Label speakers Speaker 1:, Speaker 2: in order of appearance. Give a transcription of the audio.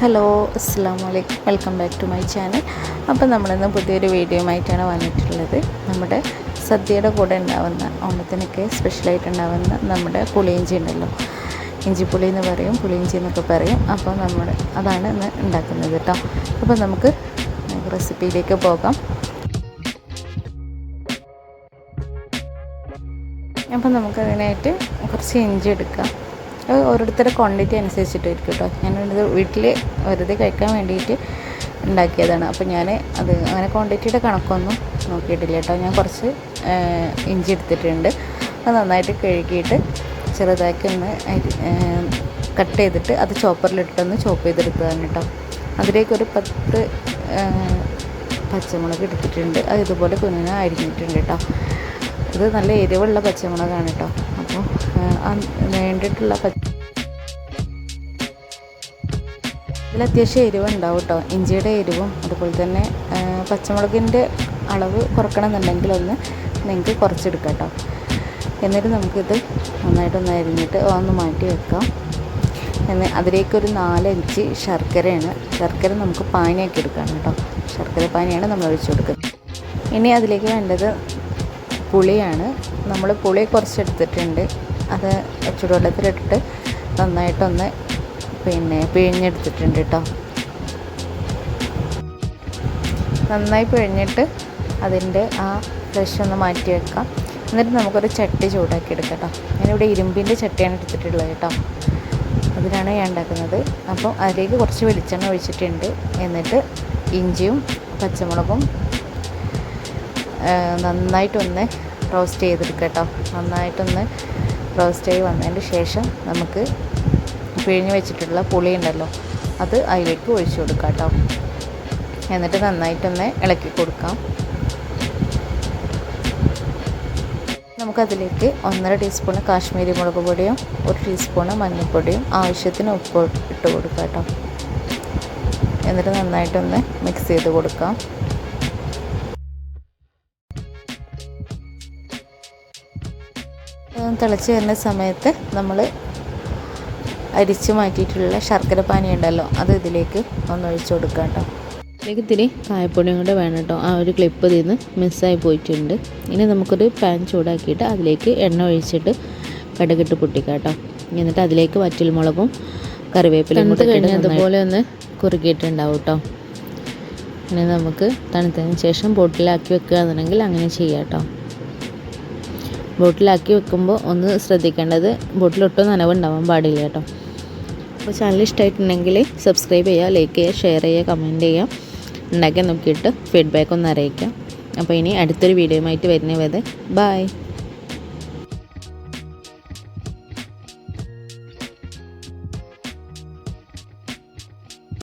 Speaker 1: Hello അസ്സാം വലൈക്കും welcome back to my channel അപ്പോൾ നമ്മളിന്ന് പുതിയൊരു വീഡിയോയുമായിട്ടാണ് വന്നിട്ടുള്ളത്. നമ്മുടെ സദ്യയുടെ കൂടെ ഉണ്ടാവുന്ന ഓണത്തിനൊക്കെ സ്പെഷ്യലായിട്ട് ഉണ്ടാവുന്ന നമ്മുടെ പുളിയിഞ്ചി ഉണ്ടല്ലോ. ഇഞ്ചി പുളി എന്ന് പറയും പുളിയിഞ്ചി എന്നൊക്കെ പറയും. അപ്പോൾ നമ്മൾ അതാണ് ഇന്ന് ഉണ്ടാക്കുന്നത് കേട്ടോ. അപ്പോൾ നമുക്ക് റെസിപ്പിയിലേക്ക് പോകാം. അപ്പോൾ നമുക്കതിനായിട്ട് കുറച്ച് ഇഞ്ചി എടുക്കാം. ഓരോരുത്തരുടെ ക്വാണ്ടിറ്റി അനുസരിച്ചിട്ടായിരിക്കും കേട്ടോ. ഞാനിത് വീട്ടിൽ വെറുതെ കഴിക്കാൻ വേണ്ടിയിട്ട് ഉണ്ടാക്കിയതാണ്. അപ്പോൾ ഞാൻ അത് അങ്ങനെ ക്വാണ്ടിറ്റിയുടെ കണക്കൊന്നും നോക്കിയിട്ടില്ല കേട്ടോ. ഞാൻ കുറച്ച് ഇഞ്ചി എടുത്തിട്ടുണ്ട്. അത് നന്നായിട്ട് കഴുകിയിട്ട് ചെറുതാക്കി ഒന്ന് കട്ട് ചെയ്തിട്ട് അത് ചോപ്പറിലിട്ടൊന്ന് ചോപ്പ് ചെയ്തെടുത്തതാണ് കേട്ടോ. അതിലേക്കൊരു പത്ത് പച്ചമുളക് എടുത്തിട്ടുണ്ട്. അത് ഇതുപോലെ കുഞ്ഞിനെ അരിഞ്ഞിട്ടുണ്ട് കേട്ടോ. ഇത് നല്ല എരിവുള്ള പച്ചമുളകാണ് കേട്ടോ. അപ്പോൾ വേണ്ടിയിട്ടുള്ള ഇതിൽ അത്യാവശ്യം എരിവ് ഉണ്ടാവും കേട്ടോ ഇഞ്ചിയുടെ എരിവും അതുപോലെ തന്നെ പച്ചമുളകിന്റെ അളവ് കുറക്കണമെന്നുണ്ടെങ്കിൽ ഒന്ന് നിങ്ങൾക്ക് കുറച്ചെടുക്കാം കേട്ടോ എന്നിട്ട് നമുക്കിത് നന്നായിട്ടൊന്ന് അരിഞ്ഞിട്ട് ഒന്ന് മാറ്റി വെക്കാം. എന്ന് അതിലേക്കൊരു നാല് ഇഞ്ച് ശർക്കരയാണ്. ശർക്കര നമുക്ക് പാനിയാക്കി എടുക്കാം കേട്ടോ ശർക്കര പാനിയാണ് നമ്മൾ ഒഴിച്ചു കൊടുക്കുന്നത്. ഇനി അതിലേക്ക് വേണ്ടത് പുളിയാണ്. നമ്മൾ പുളി കുറച്ചെടുത്തിട്ടുണ്ട്. അത് ചുടുവെള്ളത്തിലിട്ടിട്ട് നന്നായിട്ടൊന്ന് പിന്നെ പിഴിഞ്ഞെടുത്തിട്ടുണ്ട് കേട്ടോ നന്നായി പിഴിഞ്ഞിട്ട് അതിന്റെ ആ ഫ്രഷ് ഒന്ന് മാറ്റി വെക്കാം. എന്നിട്ട് നമുക്കൊരു ചട്ടി ചൂടാക്കി എടുക്കാം കേട്ടോ ഞാനിവിടെ ഇരുമ്പിന്റെ ചട്ടിയാണ് എടുത്തിട്ടുള്ളത് കേട്ടോ അതിനാണ് ഞാൻ ഉണ്ടാക്കുന്നത്. അപ്പം അതിലേക്ക് കുറച്ച് വെളിച്ചെണ്ണ ഒഴിച്ചിട്ടുണ്ട്. എന്നിട്ട് ഇഞ്ചിയും പച്ചമുളകും നന്നായിട്ടൊന്ന് റോസ്റ്റ് ചെയ്തെടുക്കുക കേട്ടോ നന്നായിട്ടൊന്ന് റോസ്റ്റ് ചെയ്ത് വന്നതിന് ശേഷം നമുക്ക് പിഴിഞ്ഞ് വെച്ചിട്ടുള്ള പുളി ഉണ്ടല്ലോ അത് അതിലേക്ക് ഒഴിച്ചു കൊടുക്കാം കേട്ടോ എന്നിട്ട് നന്നായിട്ടൊന്ന് ഇളക്കി കൊടുക്കാം. നമുക്കതിലേക്ക് ഒന്നര ടീസ്പൂൺ കാശ്മീരി മുളക് പൊടിയും ഒരു ടീസ്പൂണ് മഞ്ഞൾപ്പൊടിയും ആവശ്യത്തിന് ഉപ്പ് ഇട്ട് കൊടുക്കാം കേട്ടോ. എന്നിട്ട് നന്നായിട്ടൊന്ന് മിക്സ് ചെയ്ത് കൊടുക്കാം. തിളച്ച് വരുന്ന സമയത്ത് നമ്മൾ അരിച്ച് മാറ്റിയിട്ടുള്ള ശർക്കര പാനി ഉണ്ടല്ലോ അത് ഇതിലേക്ക് ഒന്ന് ഒഴിച്ചു കൊടുക്കുക കേട്ടോ.
Speaker 2: ഇതിലേക്ക് ഇത്തിരി കായപ്പൊടിയും കൂടെ വേണം കേട്ടോ. ആ ഒരു ക്ലിപ്പ് ഇതിൽ നിന്ന് മിസ്സായി പോയിട്ടുണ്ട്. ഇനി നമുക്കൊരു പാൻ ചൂടാക്കിയിട്ട് അതിലേക്ക് എണ്ണ ഒഴിച്ചിട്ട് കടുകിട്ട് പൊട്ടിക്കാം കേട്ടോ. എന്നിട്ട് അതിലേക്ക് വറ്റൽമുളകും കറിവേപ്പിലയും കൂടെ കഴിഞ്ഞ് അതുപോലെ ഒന്ന് കുറുക്കിയിട്ടുണ്ടാവും കേട്ടോ. ഇനി നമുക്ക് തണുത്തതിന് ശേഷം ബോട്ടിലാക്കി വെക്കുകയാണെന്നുണ്ടെങ്കിൽ അങ്ങനെ ചെയ്യാം കേട്ടോ. ബോട്ടിലാക്കി വെക്കുമ്പോൾ ഒന്ന് ശ്രദ്ധിക്കേണ്ടത് ബോട്ടിലൊട്ടും നനവുണ്ടാവാൻ പാടില്ല കേട്ടോ. അപ്പോൾ ചാനൽ ഇഷ്ടമായിട്ടുണ്ടെങ്കിൽ സബ്സ്ക്രൈബ് ചെയ്യുക ലൈക്ക് ചെയ്യുക ഷെയർ ചെയ്യുക കമന്റ് ചെയ്യുക. ഉണ്ടാക്കി നോക്കിയിട്ട് ഫീഡ്ബാക്ക് ഒന്ന് അറിയിക്കാം അപ്പോൾ ഇനി അടുത്തൊരു വീഡിയോ വീഡിയോയുമായിട്ട് വരുന്നവരെ ബായ്